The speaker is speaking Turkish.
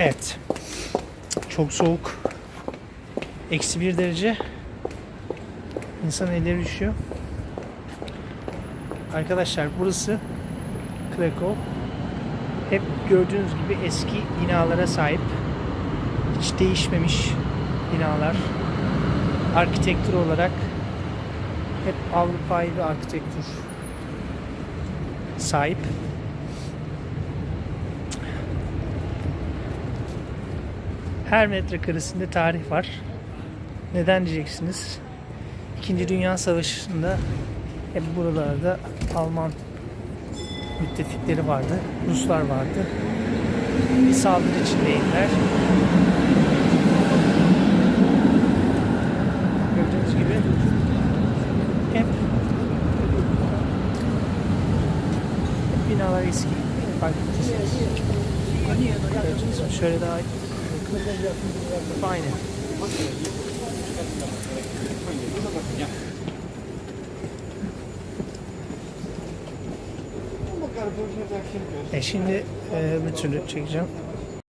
Evet. Çok soğuk. Eksi bir derece. İnsan elleri üşüyor. Arkadaşlar burası Krakow. Hep gördüğünüz gibi eski binalara sahip. Hiç değişmemiş binalar. Arkitektur olarak hep Avrupa'yı bir arkitektur sahip. Her metrekaresinde tarih var. Neden diyeceksiniz? İkinci Dünya Savaşı'nda hep buralarda Alman müttefikleri vardı. Ruslar vardı. Bir saldırı içindeydiler. Gördüğünüz gibi hep, hep binalar eski. Fark. Gördüğünüz mü? Şöyle daha Aynen. E şimdi e, bir türlü çekeceğim.